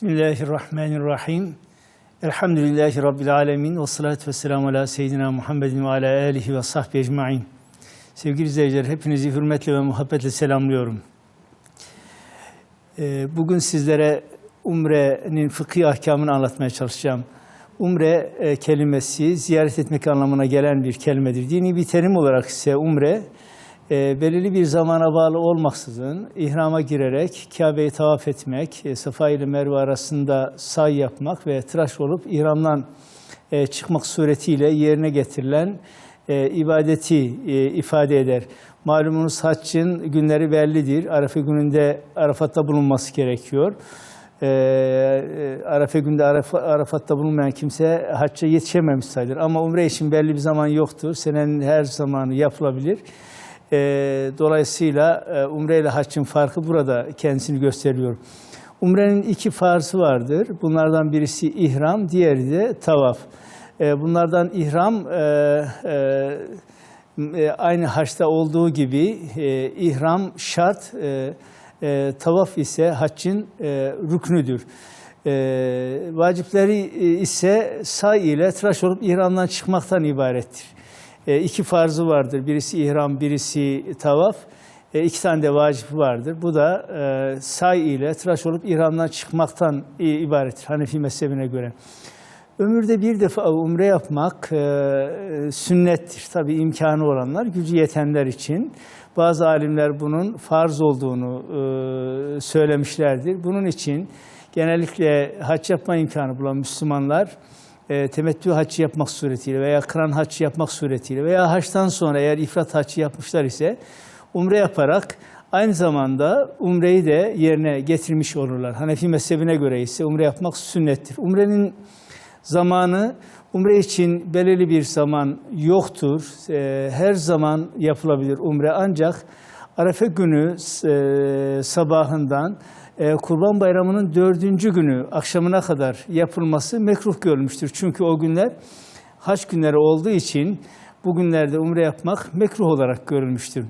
Bismillahirrahmanirrahim. Elhamdülillahi Rabbil alemin. Ve salatu ve selamu ala seyyidina Muhammedin ve ala alihi ve sahbihi ecma'in. Sevgili izleyiciler, hepinizi hürmetle ve muhabbetle selamlıyorum. Ee, Bugün sizlere Umre'nin fıkhi ahkamını anlatmaya çalışacağım. Umre e, kelimesi ziyaret etmek anlamına gelen bir kelimedir. Dini bir terim olarak ise umre, e, belirli bir zamana bağlı olmaksızın ihrama girerek Kabe'yi tavaf etmek, e, Safa ile Merve arasında say yapmak ve tıraş olup ihramdan e, çıkmak suretiyle yerine getirilen e, ibadeti e, ifade eder. Malumunuz haccın günleri bellidir. Arefe gününde Arafat'ta bulunması gerekiyor. E, e, Arefe günde Arafa, Arafat'ta bulunmayan kimse hacca yetişememiş sayılır. Ama umre için belli bir zaman yoktur. Senenin her zamanı yapılabilir. E, dolayısıyla e, umre ile haccın farkı burada kendisini gösteriyor. Umrenin iki farzı vardır. Bunlardan birisi ihram, diğeri de tavaf. E, bunlardan ihram e, e, e, aynı haçta olduğu gibi e, ihram şart, e, e, tavaf ise haccın e, rüknüdür. E, vacipleri e, ise say ile tıraş olup ihramdan çıkmaktan ibarettir. E, iki farzı vardır. Birisi ihram, birisi tavaf. E, iki tane de vacibi vardır. Bu da e, say ile tıraş olup ihramdan çıkmaktan ibarettir Hanefi mezhebine göre. Ömürde bir defa umre yapmak e, sünnettir. Tabii imkanı olanlar, gücü yetenler için. Bazı alimler bunun farz olduğunu e, söylemişlerdir. Bunun için genellikle hac yapma imkanı bulan Müslümanlar e, temettü haccı yapmak suretiyle veya kıran haccı yapmak suretiyle veya haçtan sonra eğer ifrat haccı yapmışlar ise umre yaparak aynı zamanda umreyi de yerine getirmiş olurlar. Hanefi mezhebine göre ise umre yapmak sünnettir. Umrenin zamanı umre için belirli bir zaman yoktur. Ee, Her zaman yapılabilir umre ancak Arefe günü e, sabahından e, Kurban Bayramı'nın dördüncü günü akşamına kadar yapılması mekruh görülmüştür. Çünkü o günler haç günleri olduğu için bu günlerde umre yapmak mekruh olarak görülmüştür.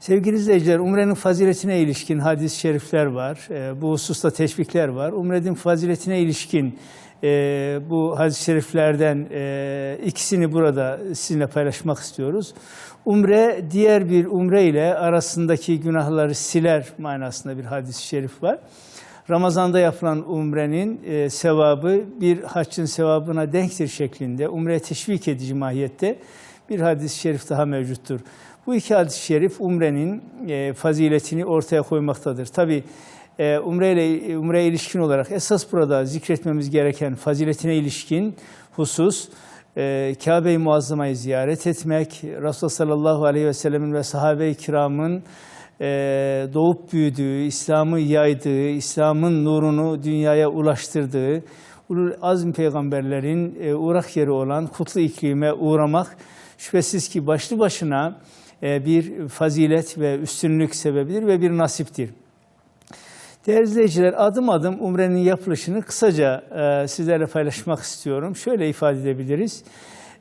Sevgili izleyiciler, Umre'nin faziletine ilişkin hadis-i şerifler var. Ee, bu hususta teşvikler var. Umre'nin faziletine ilişkin e, bu hadis-i şeriflerden e, ikisini burada sizinle paylaşmak istiyoruz. Umre, diğer bir umre ile arasındaki günahları siler manasında bir hadis-i şerif var. Ramazanda yapılan umrenin e, sevabı bir haccın sevabına denktir şeklinde umreye teşvik edici mahiyette bir hadis-i şerif daha mevcuttur. Bu iki hadis-i şerif umrenin e, faziletini ortaya koymaktadır. Tabi e, umre ile umreye ilişkin olarak esas burada zikretmemiz gereken faziletine ilişkin husus e, Kabe-i Muazzama'yı ziyaret etmek, Resulullah sallallahu aleyhi ve sellemin ve sahabe-i kiramın e, doğup büyüdüğü, İslam'ı yaydığı, İslam'ın nurunu dünyaya ulaştırdığı, ulul azm peygamberlerin e, uğrak yeri olan kutlu iklime uğramak şüphesiz ki başlı başına e, bir fazilet ve üstünlük sebebidir ve bir nasiptir. Değerli izleyiciler, adım adım umrenin yapılışını kısaca e, sizlerle paylaşmak istiyorum. Şöyle ifade edebiliriz.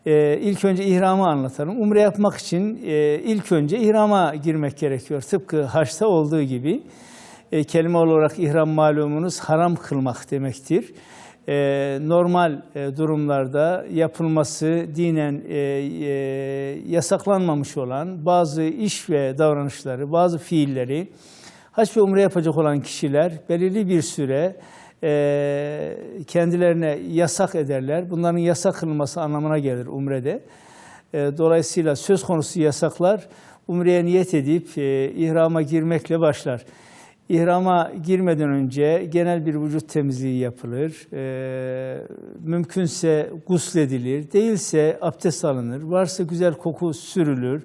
E, ilk önce ihramı anlatalım. Umre yapmak için e, ilk önce ihrama girmek gerekiyor. Tıpkı haçta olduğu gibi e, kelime olarak ihram malumunuz haram kılmak demektir. E, normal e, durumlarda yapılması dinen e, e, yasaklanmamış olan bazı iş ve davranışları, bazı fiilleri hac ve umre yapacak olan kişiler belirli bir süre e, kendilerine yasak ederler. Bunların yasak kılınması anlamına gelir umrede. E, dolayısıyla söz konusu yasaklar umreye niyet edip e, ihrama girmekle başlar. İhrama girmeden önce genel bir vücut temizliği yapılır. E, mümkünse gusledilir. Değilse abdest alınır. Varsa güzel koku sürülür.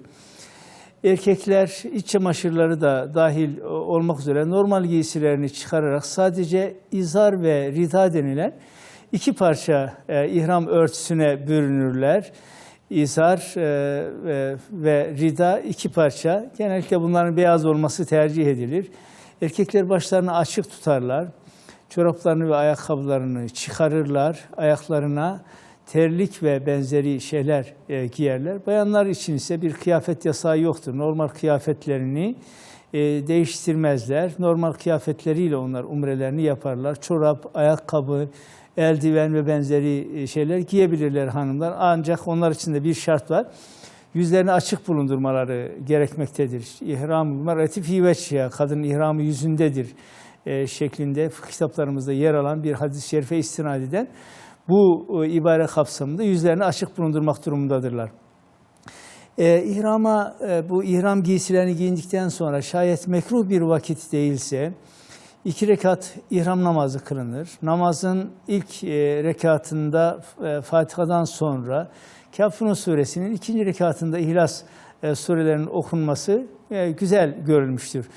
Erkekler iç çamaşırları da dahil olmak üzere normal giysilerini çıkararak sadece izar ve rida denilen iki parça e, ihram örtüsüne bürünürler. İzar e, ve, ve rida iki parça. Genellikle bunların beyaz olması tercih edilir. Erkekler başlarını açık tutarlar. Çoraplarını ve ayakkabılarını çıkarırlar. Ayaklarına terlik ve benzeri şeyler e, giyerler. Bayanlar için ise bir kıyafet yasağı yoktur. Normal kıyafetlerini e, değiştirmezler. Normal kıyafetleriyle onlar umrelerini yaparlar. Çorap, ayakkabı, eldiven ve benzeri e, şeyler giyebilirler hanımlar. Ancak onlar için de bir şart var. Yüzlerini açık bulundurmaları gerekmektedir. İhram marati fi veçhiha, kadın ihramı yüzündedir e, şeklinde kitaplarımızda yer alan bir hadis-i şerife istinad eden bu e, ibare kapsamında yüzlerini açık bulundurmak durumundadırlar. E, ihrama e, bu ihram giysilerini giyindikten sonra şayet mekruh bir vakit değilse iki rekat ihram namazı kılınır. Namazın ilk e, rekatında e, Fatiha'dan sonra Kafirun suresinin ikinci rekatında İhlas e, surelerinin okunması e, güzel görülmüştür.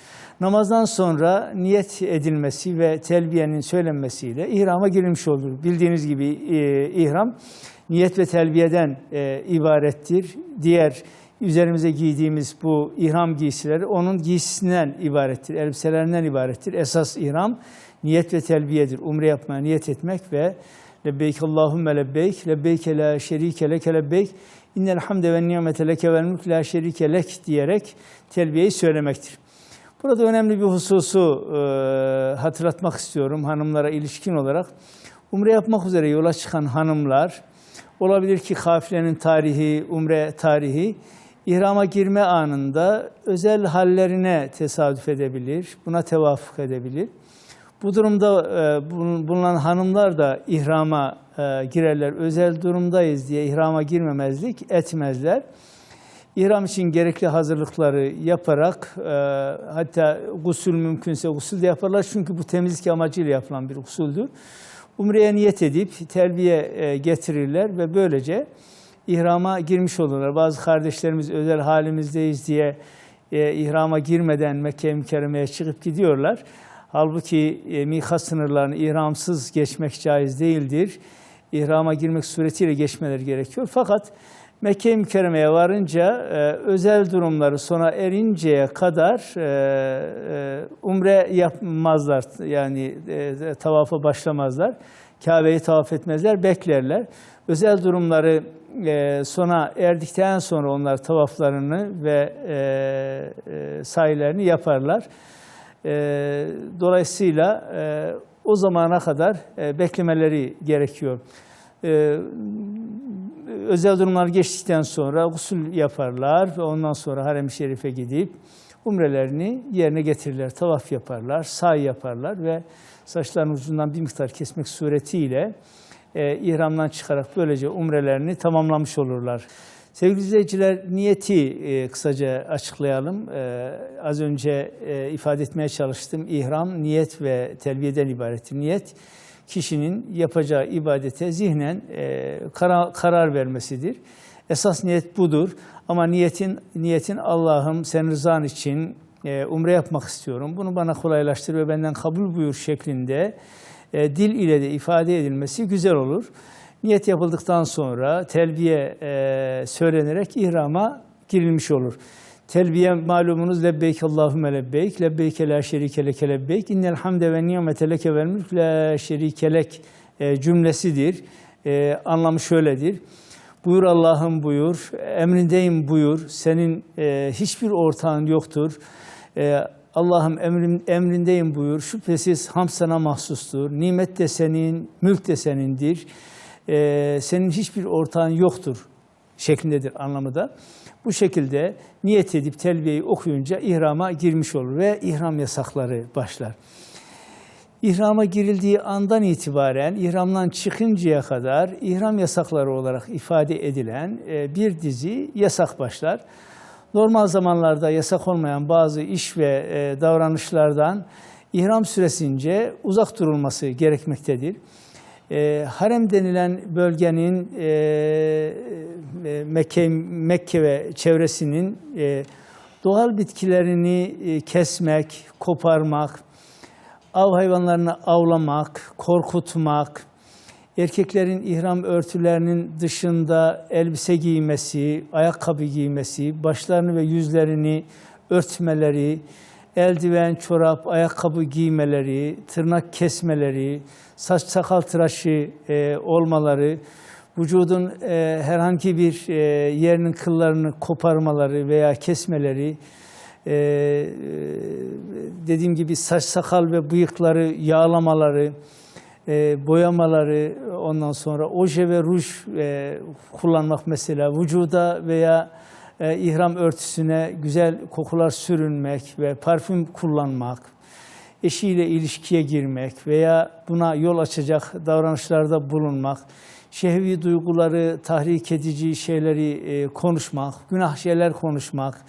Namazdan sonra niyet edilmesi ve telbiyenin söylenmesiyle ihrama girilmiş olur. Bildiğiniz gibi e, ihram niyet ve telbiyeden e, ibarettir. Diğer üzerimize giydiğimiz bu ihram giysileri onun giysisinden ibarettir, elbiselerinden ibarettir. Esas ihram niyet ve telbiyedir. Umre yapmaya niyet etmek ve lebbeyk Allahümme lebbeyk, lebbeyke la şerike leke lebbeyk, innel hamde ve nimete leke vel mülk la şerike lek diyerek telbiyeyi söylemektir. Burada önemli bir hususu e, hatırlatmak istiyorum hanımlara ilişkin olarak. Umre yapmak üzere yola çıkan hanımlar, olabilir ki kafilenin tarihi, umre tarihi, ihrama girme anında özel hallerine tesadüf edebilir, buna tevafuk edebilir. Bu durumda e, bulun- bulunan hanımlar da ihrama e, girerler. Özel durumdayız diye ihrama girmemezlik etmezler. İhram için gerekli hazırlıkları yaparak e, hatta gusül mümkünse gusül de yaparlar. Çünkü bu temizlik amacıyla yapılan bir gusüldür. Umre'ye niyet edip telbiye e, getirirler ve böylece ihrama girmiş olurlar. Bazı kardeşlerimiz özel halimizdeyiz diye e, ihrama girmeden Mekke mükerremeye çıkıp gidiyorlar. Halbuki e, mikat sınırlarını ihramsız geçmek caiz değildir. İhrama girmek suretiyle geçmeleri gerekiyor. Fakat Mekke mükerremeye varınca e, özel durumları sona erinceye kadar e, e, umre yapmazlar. Yani e, tavafa başlamazlar. Kabe'yi tavaf etmezler, beklerler. Özel durumları e, sona erdikten sonra onlar tavaflarını ve e, e, sahilerini yaparlar. E, dolayısıyla e, o zamana kadar e, beklemeleri gerekiyor. E, özel durumlar geçtikten sonra gusül yaparlar ve ondan sonra harem-i şerife gidip umrelerini yerine getirirler. Tavaf yaparlar, say yaparlar ve saçlarının ucundan bir miktar kesmek suretiyle e, ihramdan çıkarak böylece umrelerini tamamlamış olurlar. Sevgili izleyiciler, niyeti e, kısaca açıklayalım. E, az önce e, ifade etmeye çalıştım. İhram, niyet ve telbiyeden ibarettir. Niyet, kişinin yapacağı ibadete zihnen e, karar, karar vermesidir. Esas niyet budur. Ama niyetin niyetin Allah'ım sen rızan için e, umre yapmak istiyorum. Bunu bana kolaylaştır ve benden kabul buyur şeklinde e, dil ile de ifade edilmesi güzel olur. Niyet yapıldıktan sonra telbiye e, söylenerek ihrama girilmiş olur. Telbiye malumunuz lebbeyk Allahümme lebbeyk, lebbeyke la şerike leke lebbeyk, innel hamde ve nimete leke vel mülk la şerike lek e, cümlesidir. E, anlamı şöyledir. Buyur Allah'ım buyur, emrindeyim buyur, senin e, hiçbir ortağın yoktur. E, Allah'ım emrin, emrindeyim buyur, şüphesiz ham sana mahsustur, nimet de senin, mülk de senindir. E, senin hiçbir ortağın yoktur şeklindedir anlamı da. Bu şekilde niyet edip telbiyeyi okuyunca ihrama girmiş olur ve ihram yasakları başlar. İhrama girildiği andan itibaren ihramdan çıkıncaya kadar ihram yasakları olarak ifade edilen e, bir dizi yasak başlar. Normal zamanlarda yasak olmayan bazı iş ve e, davranışlardan ihram süresince uzak durulması gerekmektedir. E, harem denilen bölgenin e, e, Mekke, Mekke ve çevresinin e, doğal bitkilerini e, kesmek, koparmak, av hayvanlarını avlamak, korkutmak, erkeklerin ihram örtülerinin dışında elbise giymesi, ayakkabı giymesi, başlarını ve yüzlerini örtmeleri, eldiven, çorap, ayakkabı giymeleri, tırnak kesmeleri, saç sakal tıraşı e, olmaları, vücudun e, herhangi bir e, yerinin kıllarını koparmaları veya kesmeleri, e, e, dediğim gibi saç sakal ve bıyıkları yağlamaları, e, boyamaları, ondan sonra oje ve ruj e, kullanmak mesela vücuda veya e, ihram örtüsüne güzel kokular sürünmek ve parfüm kullanmak, eşiyle ilişkiye girmek veya buna yol açacak davranışlarda bulunmak, şehvi duyguları tahrik edici şeyleri e, konuşmak, günah şeyler konuşmak,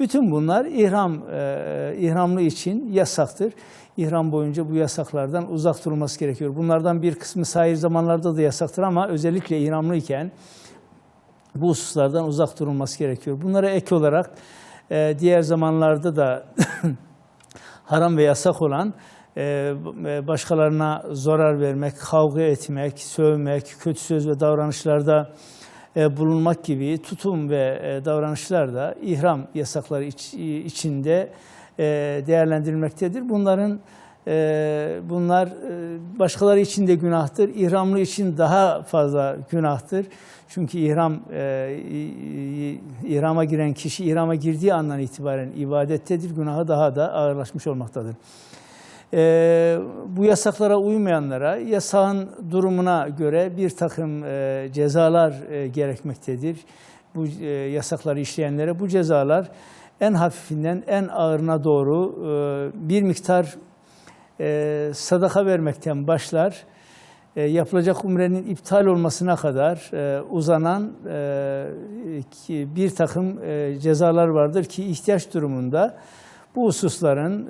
bütün bunlar ihram e, ihramlı için yasaktır. İhram boyunca bu yasaklardan uzak durulması gerekiyor. Bunlardan bir kısmı sair zamanlarda da yasaktır ama özellikle ihramlıyken bu hususlardan uzak durulması gerekiyor. Bunlara ek olarak e, diğer zamanlarda da haram ve yasak olan e, başkalarına zarar vermek, kavga etmek, sövmek, kötü söz ve davranışlarda e, bulunmak gibi tutum ve e, davranışlar da ihram yasakları iç- içinde e, değerlendirilmektedir. Bunların e, bunlar e, başkaları için de günahtır, ihramlı için daha fazla günahtır. Çünkü ihram e, ihrama giren kişi ihrama girdiği andan itibaren ibadettedir. Günahı daha da ağırlaşmış olmaktadır. Ee, bu yasaklara uymayanlara yasağın durumuna göre bir takım e, cezalar gerekmektedir. Bu yasakları işleyenlere bu cezalar en hafifinden en ağırına doğru bir miktar e, sadaka vermekten başlar. E, yapılacak umrenin iptal olmasına kadar e, uzanan bir takım cezalar vardır ki ihtiyaç durumunda bu hususların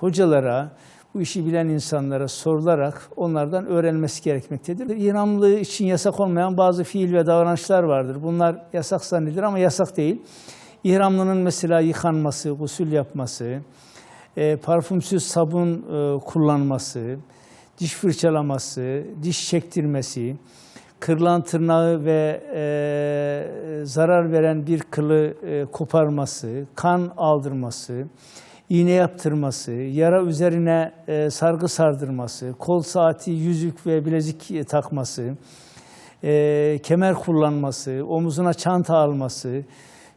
hocalara, bu işi bilen insanlara sorularak onlardan öğrenmesi gerekmektedir. İhramlı için yasak olmayan bazı fiil ve davranışlar vardır. Bunlar yasak zannedilir ama yasak değil. İhramlının mesela yıkanması, gusül yapması, e, parfümsüz sabun e, kullanması, diş fırçalaması, diş çektirmesi, kırılan tırnağı ve e, zarar veren bir kılı e, koparması, kan aldırması, iğne yaptırması, yara üzerine sargı sardırması, kol saati, yüzük ve bilezik takması, kemer kullanması, omuzuna çanta alması,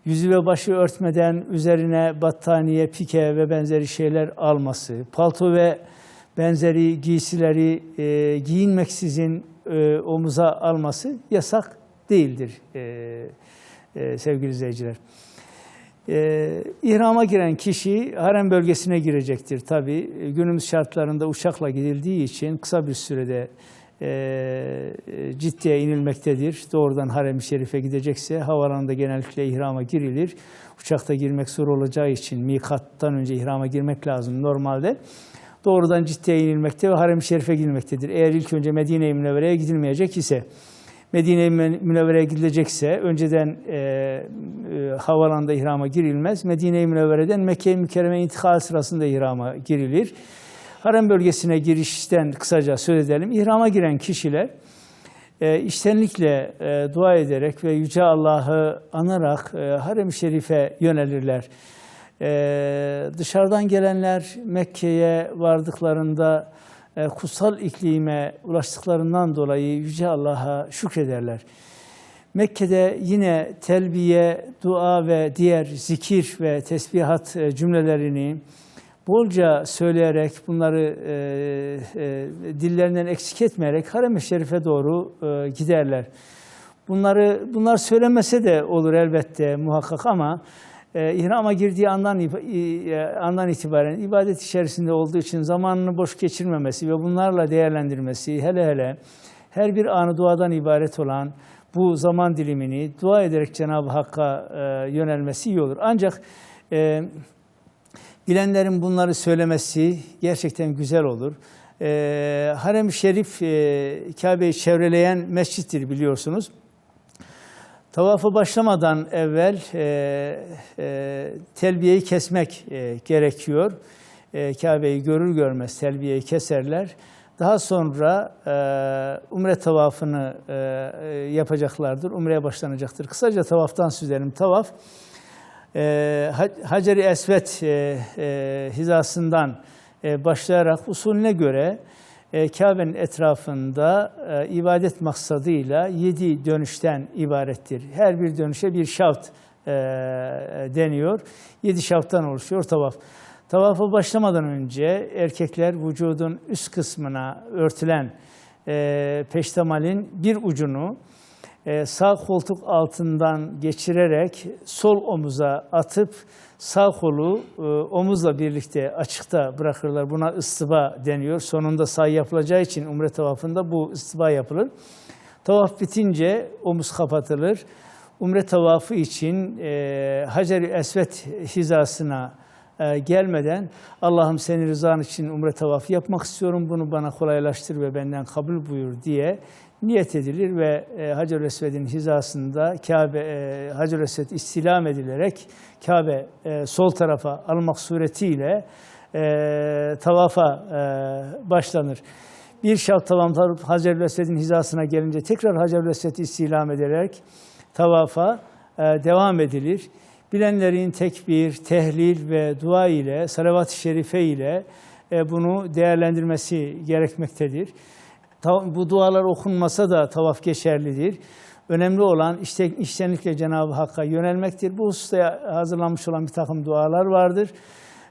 yüzü ve başı örtmeden üzerine battaniye, pike ve benzeri şeyler alması, palto ve benzeri giysileri e, giyinmeksizin e, omuza alması yasak değildir e, e, sevgili izleyiciler. E, ihrama giren kişi harem bölgesine girecektir tabi. Günümüz şartlarında uçakla gidildiği için kısa bir sürede e, ciddiye inilmektedir. Doğrudan harem-i şerife gidecekse havalanında genellikle ihrama girilir. Uçakta girmek zor olacağı için mikattan önce ihrama girmek lazım normalde. Doğrudan ciddiye inilmekte ve harem-i şerife gidilmektedir. Eğer ilk önce Medine-i Münevvere'ye gidilmeyecek ise Medine-i Münevvere'ye gidilecekse önceden e, e, havalanda ihrama girilmez. Medine-i Münevvere'den Mekke-i Mükerreme intikal sırasında ihrama girilir. Harem bölgesine girişten kısaca söz edelim. İhrama giren kişiler e, içtenlikle e, dua ederek ve Yüce Allah'ı anarak e, harem-i şerife yönelirler. E, dışarıdan gelenler Mekke'ye vardıklarında e, kutsal iklime ulaştıklarından dolayı Yüce Allah'a şükrederler. Mekke'de yine telbiye, dua ve diğer zikir ve tesbihat e, cümlelerini bolca söyleyerek bunları e, e, dillerinden eksik etmeyerek harem-i şerife doğru e, giderler. Bunları bunlar söylemese de olur elbette muhakkak ama e, ihrama girdiği andan e, andan itibaren ibadet içerisinde olduğu için zamanını boş geçirmemesi ve bunlarla değerlendirmesi hele hele her bir anı duadan ibaret olan bu zaman dilimini dua ederek Cenab-ı Hakk'a e, yönelmesi iyi olur. Ancak e, bilenlerin bunları söylemesi gerçekten güzel olur. E, Harem-i Şerif e, Kabe'yi çevreleyen mescittir biliyorsunuz. Tavafı başlamadan evvel e, e, telbiyeyi kesmek e, gerekiyor. E, Kabe'yi görür görmez telbiyeyi keserler. Daha sonra e, umre tavafını e, yapacaklardır. Umreye başlanacaktır. Kısaca tavaftan söz edelim. Tavaf, e, Hacer-i Esvet e, e, hizasından e, başlayarak usulüne göre Kabe'nin etrafında ibadet maksadıyla yedi dönüşten ibarettir. Her bir dönüşe bir şavt deniyor. Yedi şafttan oluşuyor tavaf. Tavafa başlamadan önce erkekler vücudun üst kısmına örtülen peştemalin bir ucunu sağ koltuk altından geçirerek sol omuza atıp sağ kolu e, omuzla birlikte açıkta bırakırlar. Buna ıstıba deniyor. Sonunda say yapılacağı için umre tavafında bu ıstıba yapılır. Tavaf bitince omuz kapatılır. Umre tavafı için e, Hacer-i Esved hizasına e, gelmeden Allah'ım senin rızan için umre tavafı yapmak istiyorum. Bunu bana kolaylaştır ve benden kabul buyur diye niyet edilir ve e, Hacer-i Esved'in hizasında Kabe e, Hacer-i Esved istilam edilerek Kabe e, sol tarafa almak suretiyle e, tavafa e, başlanır. Bir şart tamamlanıp Hacer-i Esved'in hizasına gelince tekrar Hacer-i Esved'i istilam ederek tavafa e, devam edilir. Bilenlerin tekbir, tehlil ve dua ile, salavat-ı şerife ile e, bunu değerlendirmesi gerekmektedir. Bu dualar okunmasa da tavaf geçerlidir. Önemli olan işte, içtenlikle Cenab-ı Hakk'a yönelmektir. Bu hususta hazırlanmış olan bir takım dualar vardır.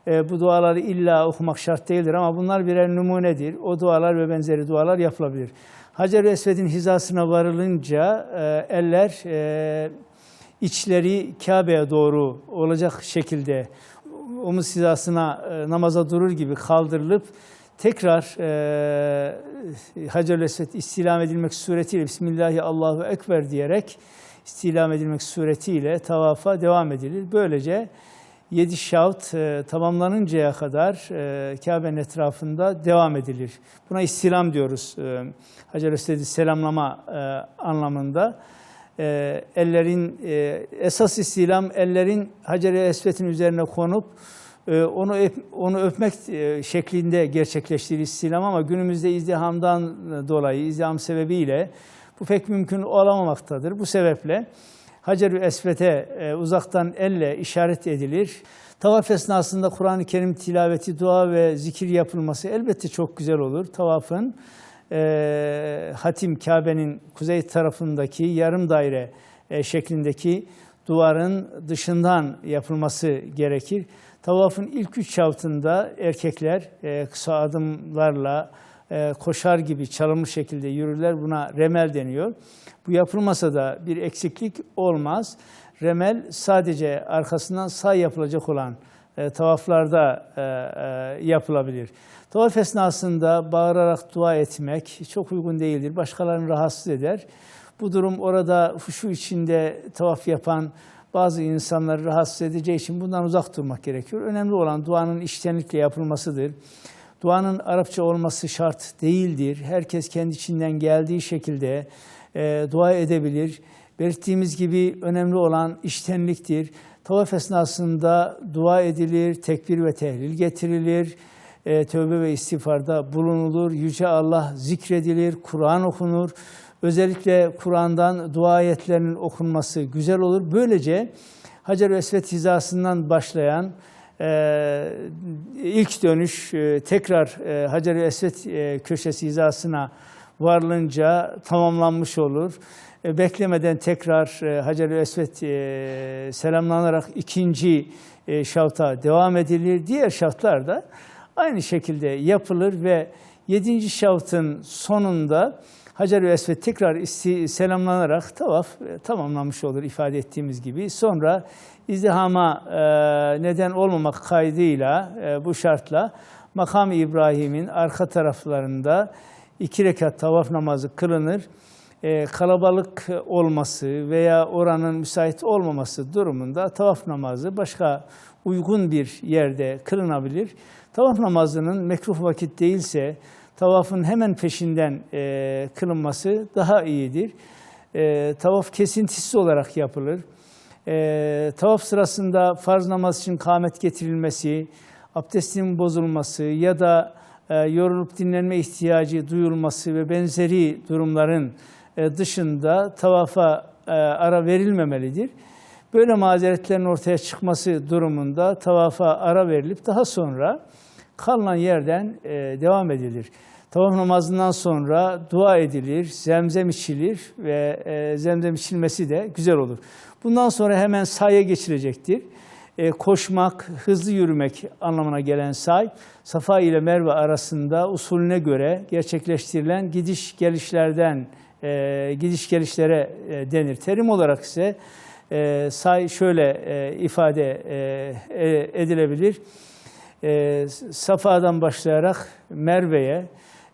E, bu duaları illa okumak şart değildir ama bunlar birer numunedir. O dualar ve benzeri dualar yapılabilir. Hacer-i Esved'in hizasına varılınca e, eller e, içleri Kabe'ye doğru olacak şekilde omuz hizasına e, namaza durur gibi kaldırılıp tekrar e, Hacer-i Esved istilam edilmek suretiyle Bismillahi Allahu Ekber diyerek istilam edilmek suretiyle tavafa devam edilir. Böylece yedi şavt e, tamamlanıncaya kadar e, Kabe'nin etrafında devam edilir. Buna istilam diyoruz. E, Hacer-i Esved'i selamlama e, anlamında. E, ellerin e, esas istilam ellerin Hacer-i Esved'in üzerine konup onu öp, onu öpmek e, şeklinde gerçekleştirir istilam ama günümüzde izdihamdan dolayı, izdiham sebebiyle bu pek mümkün olamamaktadır. Bu sebeple Hacer-ü Esved'e e, uzaktan elle işaret edilir. Tavaf esnasında Kur'an-ı Kerim tilaveti, dua ve zikir yapılması elbette çok güzel olur. Tavafın e, hatim Kabe'nin kuzey tarafındaki yarım daire e, şeklindeki duvarın dışından yapılması gerekir. Tavafın ilk üç şavtında erkekler e, kısa adımlarla e, koşar gibi çalınmış şekilde yürürler. Buna remel deniyor. Bu yapılmasa da bir eksiklik olmaz. Remel sadece arkasından sağ yapılacak olan e, tavaflarda e, e, yapılabilir. Tavaf esnasında bağırarak dua etmek çok uygun değildir. Başkalarını rahatsız eder. Bu durum orada huşu içinde tavaf yapan bazı insanları rahatsız edeceği için bundan uzak durmak gerekiyor. Önemli olan duanın içtenlikle yapılmasıdır. Duanın Arapça olması şart değildir. Herkes kendi içinden geldiği şekilde e, dua edebilir. Belirttiğimiz gibi önemli olan içtenliktir. Tavaf esnasında dua edilir, tekbir ve tehlil getirilir, e, tövbe ve istiğfarda bulunulur, Yüce Allah zikredilir, Kur'an okunur. Özellikle Kur'an'dan dua ayetlerinin okunması güzel olur. Böylece Hacer-i Esved hizasından başlayan e, ilk dönüş e, tekrar e, Hacer-i Esved e, köşesi hizasına varılınca tamamlanmış olur. E, beklemeden tekrar e, Hacer-i e, selamlanarak ikinci e, şavta devam edilir. Diğer şavtlar da aynı şekilde yapılır ve yedinci şavtın sonunda Hacer-i Esved tekrar isti- selamlanarak tavaf e, tamamlanmış olur ifade ettiğimiz gibi. Sonra izdihama e, neden olmamak kaydıyla e, bu şartla makam İbrahim'in arka taraflarında iki rekat tavaf namazı kılınır. E, kalabalık olması veya oranın müsait olmaması durumunda tavaf namazı başka uygun bir yerde kılınabilir. Tavaf namazının mekruh vakit değilse tavafın hemen peşinden e, kılınması daha iyidir. E, tavaf kesintisiz olarak yapılır. E, tavaf sırasında farz namaz için kâmet getirilmesi, abdestin bozulması ya da e, yorulup dinlenme ihtiyacı duyulması ve benzeri durumların e, dışında tavafa e, ara verilmemelidir. Böyle mazeretlerin ortaya çıkması durumunda tavafa ara verilip daha sonra kalınan yerden e, devam edilir. Tavaf namazından sonra dua edilir, zemzem içilir ve e, zemzem içilmesi de güzel olur. Bundan sonra hemen sayya geçilecektir. E, koşmak, hızlı yürümek anlamına gelen say, Safa ile Merve arasında usulüne göre gerçekleştirilen gidiş gelişlerden, e, gidiş gelişlere e, denir. Terim olarak ise e, say şöyle e, ifade e, e, edilebilir. E, Safa'dan başlayarak Merve'ye,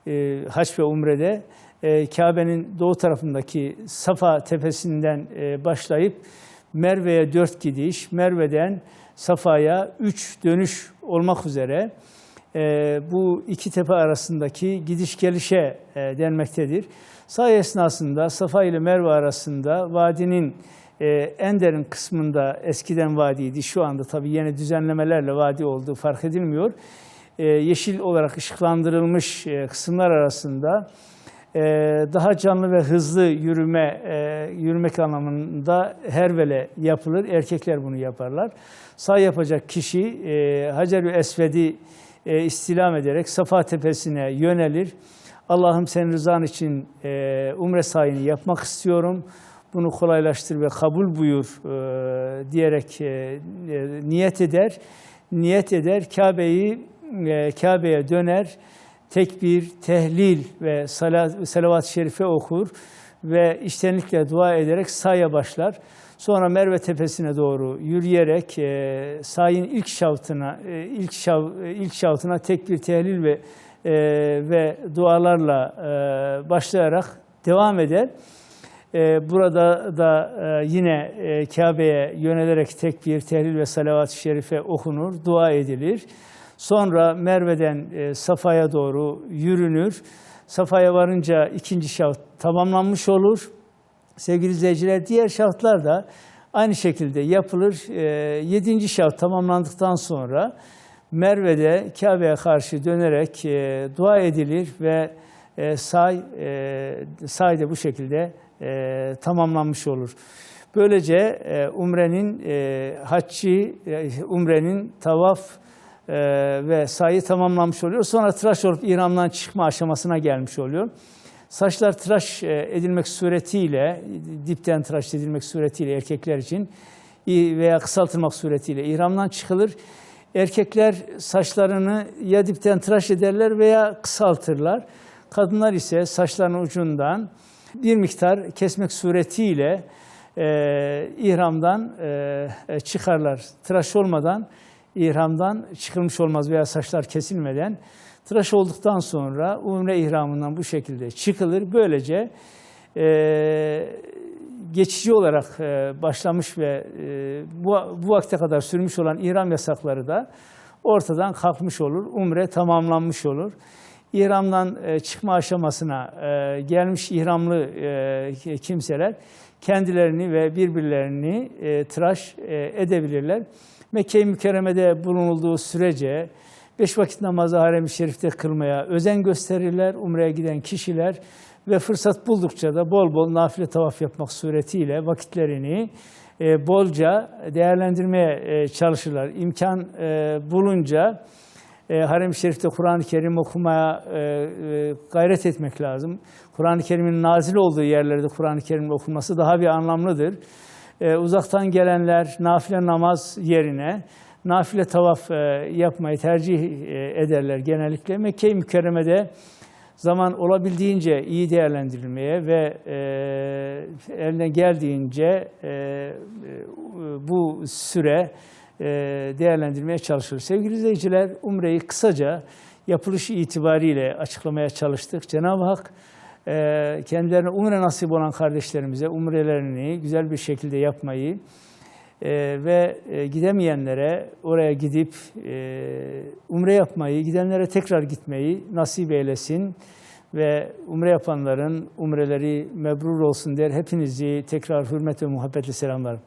e, haç ve umrede e, Kabe'nin doğu tarafındaki Safa tepesinden e, başlayıp Merve'ye dört gidiş, Merve'den Safa'ya üç dönüş olmak üzere bu iki tepe arasındaki gidiş gelişe denmektedir. Say esnasında Safa ile Merve arasında vadinin en derin kısmında eskiden vadiydi. Şu anda tabii yeni düzenlemelerle vadi olduğu fark edilmiyor. E, yeşil olarak ışıklandırılmış e, kısımlar arasında e, daha canlı ve hızlı yürüme yürümek anlamında hervele yapılır. Erkekler bunu yaparlar. Sağ yapacak kişi Hacer-ü Esved'i istilam ederek Safa tepesine yönelir. Allah'ım senin rızan için umre sayını yapmak istiyorum. Bunu kolaylaştır ve kabul buyur diyerek niyet eder. Niyet eder. Kabe'yi e, Kabe'ye döner. Tekbir, tehlil ve salavat-ı şerife okur ve içtenlikle dua ederek saya başlar. Sonra Merve tepesine doğru yürüyerek e, sayın ilk şavtına e, ilk şav, e, ilk şavtına tekbir, tehlil ve e, ve dualarla e, başlayarak devam eder. E, burada da e, yine e, Kabe'ye yönelerek tekbir, tehlil ve salavat-ı şerife okunur, dua edilir. Sonra Merve'den e, Safa'ya doğru yürünür. Safa'ya varınca ikinci şaft tamamlanmış olur. Sevgili izleyiciler diğer şaftlar da aynı şekilde yapılır. E, yedinci şaft tamamlandıktan sonra Merve'de Kabe'ye karşı dönerek e, dua edilir ve e, say, e, say de bu şekilde e, tamamlanmış olur. Böylece e, Umre'nin e, haccı, e, Umre'nin tavaf e, ve sayı tamamlanmış oluyor. Sonra tıraş olup İhram'dan çıkma aşamasına gelmiş oluyor. Saçlar tıraş e, edilmek suretiyle, dipten tıraş edilmek suretiyle erkekler için veya kısaltılmak suretiyle İhram'dan çıkılır. Erkekler saçlarını ya dipten tıraş ederler veya kısaltırlar. Kadınlar ise saçlarının ucundan bir miktar kesmek suretiyle e, ihramdan e, çıkarlar. Tıraş olmadan ihramdan çıkılmış olmaz veya saçlar kesilmeden. Tıraş olduktan sonra umre ihramından bu şekilde çıkılır. Böylece e, geçici olarak e, başlamış ve e, bu, bu vakte kadar sürmüş olan ihram yasakları da ortadan kalkmış olur. Umre tamamlanmış olur. İhramdan e, çıkma aşamasına e, gelmiş ihramlı e, kimseler kendilerini ve birbirlerini e, tıraş e, edebilirler. Mekke-i Mükerreme'de bulunulduğu sürece beş vakit namazı harem-i şerifte kılmaya özen gösterirler. Umre'ye giden kişiler ve fırsat buldukça da bol bol nafile tavaf yapmak suretiyle vakitlerini e, bolca değerlendirmeye e, çalışırlar. İmkan e, bulunca e, Harem-i Şerif'te Kur'an-ı Kerim okumaya e, e, gayret etmek lazım. Kur'an-ı Kerim'in nazil olduğu yerlerde Kur'an-ı Kerim'in okunması daha bir anlamlıdır. E, uzaktan gelenler nafile namaz yerine nafile tavaf e, yapmayı tercih e, ederler genellikle. Mekke-i Mükerreme'de zaman olabildiğince iyi değerlendirilmeye ve e, eline geldiğince e, e, bu süre e, değerlendirmeye çalışılır. Sevgili izleyiciler, Umre'yi kısaca yapılışı itibariyle açıklamaya çalıştık. Cenab-ı Hak kendilerine Umre nasip olan kardeşlerimize Umrelerini güzel bir şekilde yapmayı e, ve e, gidemeyenlere oraya gidip e, Umre yapmayı, gidenlere tekrar gitmeyi nasip eylesin ve Umre yapanların umreleri mebrur olsun der. Hepinizi tekrar hürmet ve muhabbetle selamlarım.